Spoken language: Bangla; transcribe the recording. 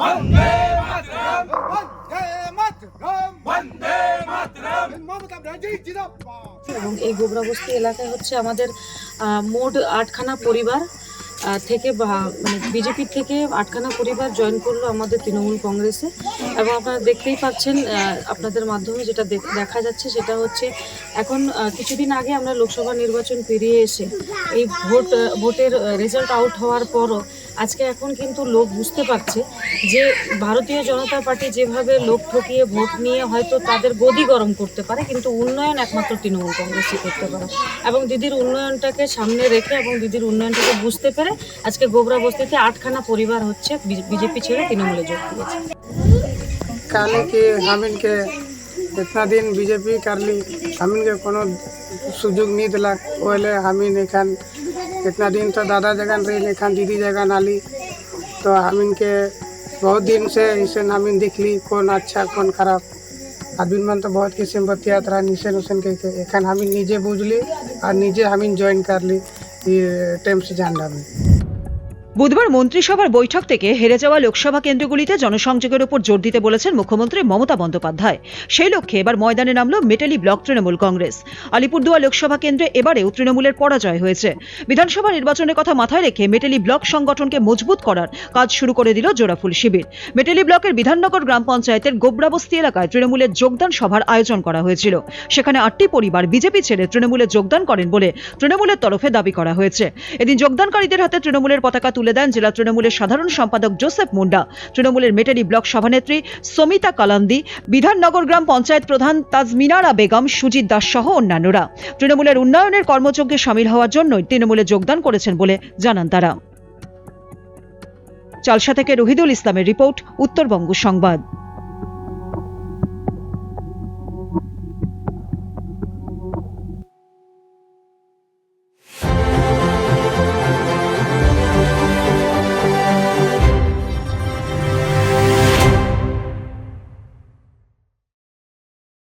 বন্দে মাতরম বন্দে মাতরম বন্দে মাতরম মমতা ব্যানার্জি জিন্দাবাদ এবং এই গোবরাবস্তি এলাকায় হচ্ছে আমাদের মোট আটখানা পরিবার থেকে বা- মানে বিজেপি থেকে আটখানা পরিবার জয়েন করল আমাদের তৃণমূল কংগ্রেসে। এবং আপনারা দেখতেই পাচ্ছেন আপনাদের মাধ্যমে যেটা দেখা যাচ্ছে সেটা হচ্ছে এখন কিছুদিন আগে আমরা লোকসভা নির্বাচন পেরিয়ে এসে এই ভোট ভোটের রেজাল্ট আউট হওয়ার পরও আজকে এখন কিন্তু লোক বুঝতে পারছে যে ভারতীয় জনতা পার্টি যেভাবে লোক ঠকিয়ে ভোট নিয়ে হয়তো তাদের গদি গরম করতে পারে, কিন্তু উন্নয়ন একমাত্র তৃণমূল কংগ্রেসই করতে পারে। এবং দিদির উন্নয়নটাকে সামনে রেখে এবং দিদির উন্নয়নটাকে বুঝতে পেরে আজকে গোবরা বস্তিতে আটখানা পরিবার হচ্ছে বিজেপি ছেড়ে তৃণমূলে যোগ দিয়েছে। कहने कि हमिन के इतना दिन बीजेपी कर ली हमिन के कोनो इतना दिन तो दादा जगन रही एखन दीदी जगन आली तो हम इनके बहुत दिन से इसे हम इन देखली कौन अच्छा कौन खराब आदमी मन तो बहुत किस्म बतियात रहा निशन उसन के के एखन हम इन निजे बुझली और निजे हम इन ज्वाइन कर ली ये टाइम से झंडा में বুধবার মন্ত্রিসভার বৈঠক থেকে হেরে যাওয়া লোকসভা কেন্দ্রগুলিতে জনসংযোগের উপর জোর দিতে বলেছেন মুখ্যমন্ত্রী মমতা বন্দ্যোপাধ্যায়। সেই লক্ষ্যে এবার ময়দানে নামল মেটালি ব্লক তৃণমূল কংগ্রেস। আলিপুরদুয়ার লোকসভা কেন্দ্রে এবারেও তৃণমূলের পরাজয় হয়েছে। বিধানসভা নির্বাচনের কথা মাথায় রেখে মেটালি ব্লক সংগঠনকে মজবুত করার কাজ শুরু করে দিল জোড়াফুল শিবির। মেটালি ব্লকের বিধাননগর গ্রাম পঞ্চায়েতের গোবরাবস্তি এলাকায় তৃণমূলের যোগদান সভার আয়োজন করা হয়েছিল। সেখানে আটটি পরিবার বিজেপি ছেড়ে তৃণমূলে যোগদান করেন বলে তৃণমূলের তরফে দাবি করা হয়েছে। এদিন যোগদানকারীদের হাতে তৃণমূলের পতাকা তুলে দেন জেলা তৃণমূলের সাধারণ সম্পাদক জোসেফ মুন্ডা। তৃণমূলের মেটারি ব্লক সভানেত্রী সমিতা কালান্দি, বিধাননগর গ্রাম পঞ্চায়েত প্রধান তাজমিনারা বেগম, সুজিত দাস সহ অন্যান্যরা। তৃণমূলের উন্নয়নের কর্মযজ্ঞে সামিল হওয়ার জন্যই তৃণমূলে যোগদান করেছেন বলে জানান তারা। চালসা থেকে রহিদুল ইসলামের রিপোর্ট, উত্তরবঙ্গ সংবাদ।